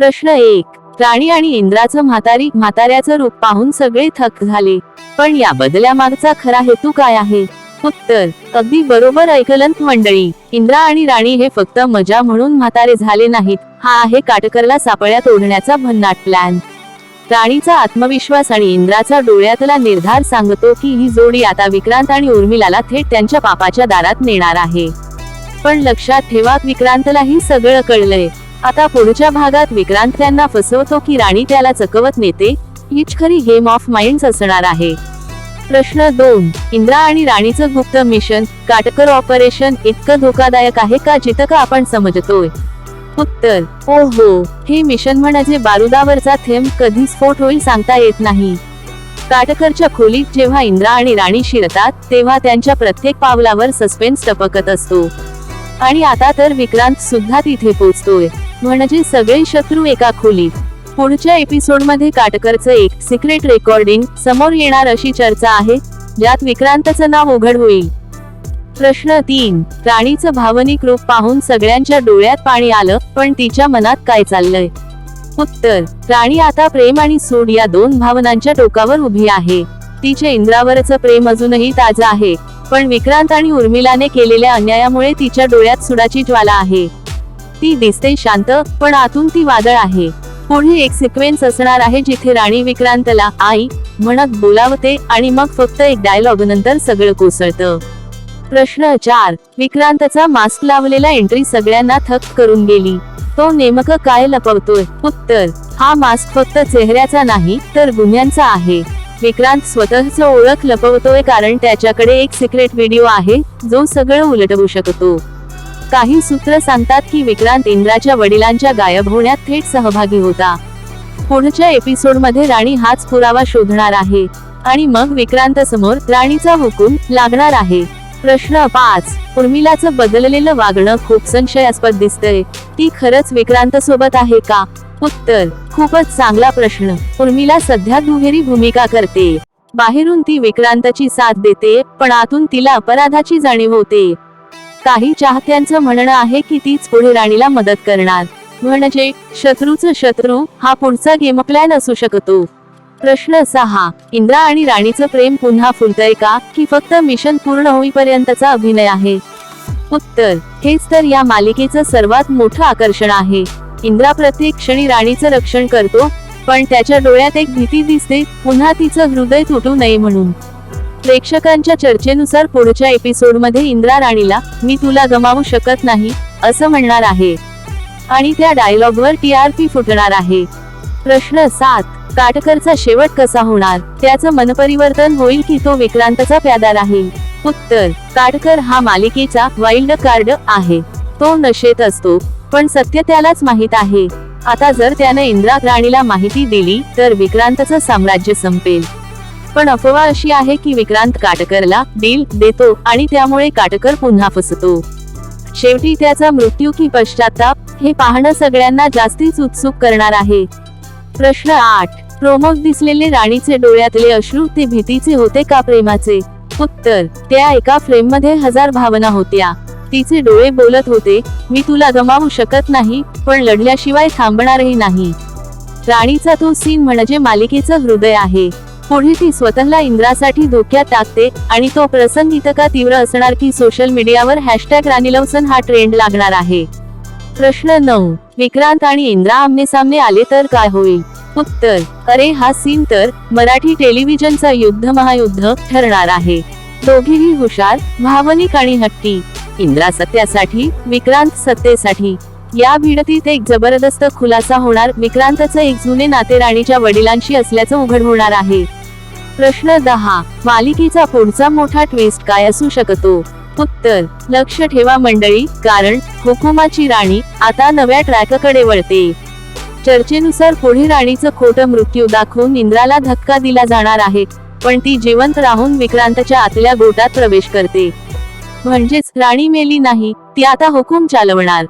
प्रश्न एक. राणी आणि इंद्राचं म्हातारी म्हाताऱ्याचं रूप पाहून सगळे थक झाले. पण या बदल्यामागचा खरा हेतू काय आहे? उत्तर. अगदी बरोबर ऐकलंत मंडळी. इंद्रा आणि राणी हे फक्त मजा म्हणून म्हातारे झाले नाहीत. हा आहे काटकरला सापळ्यात ओढण्याचा भन्नाट प्लॅन राणीचा आत्मविश्वास आणि इंद्राचा डोळ्यातला निर्धार सांगतो की ही जोडी आता विक्रांत आणि उर्मिलाला थेट त्यांच्या पापाच्या दारात नेणार आहे. पण लक्षात ठेवा विक्रांतलाही सगळं कळलंय. आता पुढच्या भागात विक्रांत त्यांना फसवतो की राणी त्याला चकवत नेते हीच खरी गेम ऑफ माइंड असणार आहे. प्रश्न दोन इंद्रा आणि राणीचं गुप्त मिशन काटकर ऑपरेशन इतकं धोकादायक आहे का जितकं का आपण समजतोय? उत्तर ओ हो हे मिशन म्हणजे बारुदावरचा थेंब कधी स्फोट होईल सांगता येत नाही. काटकरच्या खोलीत जेव्हा इंद्रा आणि राणी शिरतात तेव्हा त्यांच्या प्रत्येक पावलावर सस्पेन्स टपकत असतो. आणि आता तर विक्रांत सुद्धा तिथे पोहोचतोय म्हणजे सगळे शत्रू एका खोलीत. पुढच्या एपिसोडमध्ये काटकरचं एक सिक्रेट रेकॉर्डिंग समोर येणार अशी चर्चा आहे ज्यात विक्रांतचं नाव उघड होईल. प्रश्न तीन राणीचं भावनिक रूप पाहून सगळ्यांच्या डोळ्यात पाणी आलं पण तिच्या मनात काय चाललंय? उत्तर राणी आता प्रेम आणि सूड या दोन भावनांच्या टोकावर उभी आहे. तिचे इंद्रावरचं प्रेम अजूनही ताजं आहे पण विक्रांत आणि उर्मिलाने केलेल्या अन्यायामुळे तिच्या डोळ्यात सुडाची ज्वाला आहे. ती दिसते शांत पण आतून ती वादळ आहे. पुढे एक सिक्वेन्स असणार आहे जिथे राणी विक्रांतला आई म्हणत बोलावते आणि मग फक्त एक डायलॉग नंतर सगळं कोसळतं. प्रश्न चार विक्रांतचा मास्क लावलेला एंट्री सगळ्यांना थक करून गेली. तो नेमकं काय लपवतोय? उत्तर हा मास्क फक्त चेहऱ्याचा नाही तर गुन्ह्यांचा आहे. विक्रांत स्वतःच ओळख लपवतोय कारण त्याच्याकडे एक सिक्रेट व्हिडिओ आहे जो सगळं उलटवू शकतो. काही सूत्र सांगतात की विक्रांत इंद्राच्या वडिलांच्या गायब होण्यात थेट सहभागी होता. पुढच्या एपिसोडमध्ये राणी हाच पुरावा शोधणार आहे. आणि मग विक्रांत समोर राणीचा हुकूम लागणार आहे. प्रश्न पाच. उर्मिलाचं बदललेलं वागणं खूप संशयास्पद दिसतंय. ती खरंच विक्रांत सोबत आहे का? उत्तर. खूपच चांगला प्रश्न. उर्मिला सध्या दुहेरी भूमिका करते. बाहेरून ती विक्रांतची साथ देते पण आतून तिला अपराधाची जाणीव होते. काही चाहत्यांचं म्हणणं आहे की तीच पुढे राणीला मदत करणार. म्हणजे शत्रूचं शत्रू हा पुढचा गेम प्लॅन असू शकतो. प्रश्न सहा. इंद्रा आणि राणीचं प्रेम पुन्हा फुलतंय का की फक्त मिशन पूर्ण होईपर्यंतचा अभिनय आहे? उत्तर. हेच तर या मालिकेचं सर्वात मोठं आकर्षण आहे. इंद्रा प्रत्येक क्षणी राणीचं रक्षण करतो पण त्याच्या डोळ्यात एक भीती दिसते पुन्हा तिचं हृदय तुटू नये म्हणून. प्रेक्षकांच्या चर्चेनुसार पुढच्या एपिसोडमध्ये इंद्रा राणीला मी तुला गमावू शकत नाही असं म्हणणार आहे. आणि त्या डायलॉगवर टी आर पी फुटणार आहे. प्रश्न सात काटकरचा शेवट कसा होणार? त्याचं मनपरिवर्तन होईल की तो विक्रांतचा प्यादा राहील? उत्तर काटकर हा मालिकेचा वाईल्ड कार्ड आहे. तो नशेत असतो पण सत्य त्यालाच माहीत आहे. आता जर त्याने इंद्रा राणीला माहिती दिली तर विक्रांतचं साम्राज्य संपेल. पण अफवा अशी आहे की विक्रांत काटकरला डील देतो आणि त्यामुळे काटकर पुन्हा फसतो. शेवटी त्याचा मृत्यू की पश्चाताप हे पाहणं सगळ्यांना जास्तीच उत्सुक करणार आहे. प्रश्न आठ. प्रोमोत दिसलेले राणीचे डोळ्यातले अश्रू ते भीतीचे होते का प्रेमाचे? उत्तर. त्या एका फ्रेममध्ये हजार भावना होत्या. तिचे डोळे बोलत होते मी तुला गमावू शकत नाही पण लढल्याशिवाय थांबणारही नाही. राणीचा तो सीन म्हणजे मालिकेचं हृदय आहे. पुढे ती स्वतःला इंद्रासाठी धोक्यात टाकते आणि तो प्रसंग इतका तीव्र असणार की सोशल मीडियावर हॅशटॅग रानिलवसन हा ट्रेंड लागणार आहे. प्रश्न नऊ. विक्रांत आणि इंद्रा आमने सामने आले तर काय होईल? उत्तर. अरे हा सीन तर मराठी टेलिव्हिजनचा युद्ध महायुद्ध ठरणार आहे. दोघेही हुशार भावनिक आणि हट्टी. इंद्रा सत्यासाठी विक्रांत सत्तेसाठी. या भिडतीत एक जबरदस्त खुलासा होणार. विक्रांतचं एक जुने नाते राणीच्या वडिलांशी असल्याचं उघड होणार आहे. प्रश्न दहा. मालिकेचा पुढचा मोठा ट्विस्ट काय असू शकतो? उत्तर लक्ष ठेवा मंडळी कारण हुकुमाची राणी आता नव्या ट्रॅककडे वळते. चर्चेनुसार पुढे राणीचं खोटं मृत्यू दाखवून इंद्राला धक्का दिला जाणार आहे पण ती जिवंत राहून विक्रांतच्या आतल्या गोटात प्रवेश करते. म्हणजेच राणी मेली नाही ती आता हुकूम चालवणार.